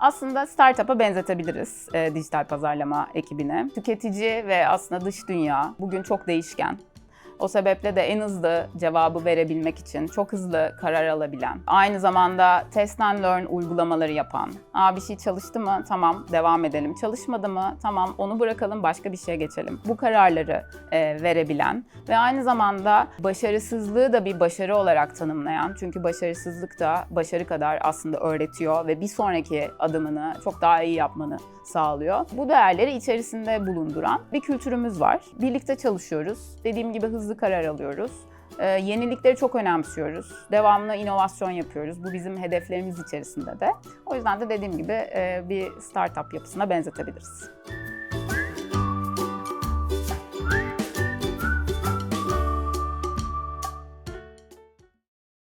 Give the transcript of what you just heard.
Aslında startup'a benzetebiliriz e, dijital pazarlama ekibine. Tüketici ve aslında dış dünya bugün çok değişken. O sebeple de en hızlı cevabı verebilmek için çok hızlı karar alabilen, aynı zamanda test and learn uygulamaları yapan, Aa bir şey çalıştı mı? Tamam devam edelim. Çalışmadı mı? Tamam onu bırakalım başka bir şeye geçelim. Bu kararları e, verebilen ve aynı zamanda başarısızlığı da bir başarı olarak tanımlayan. Çünkü başarısızlık da başarı kadar aslında öğretiyor ve bir sonraki adımını çok daha iyi yapmanı sağlıyor. Bu değerleri içerisinde bulunduran bir kültürümüz var. Birlikte çalışıyoruz. Dediğim gibi hızlı karar alıyoruz. Ee, yenilikleri çok önemsiyoruz. Devamlı inovasyon yapıyoruz. Bu bizim hedeflerimiz içerisinde de. O yüzden de dediğim gibi e, bir startup yapısına benzetebiliriz.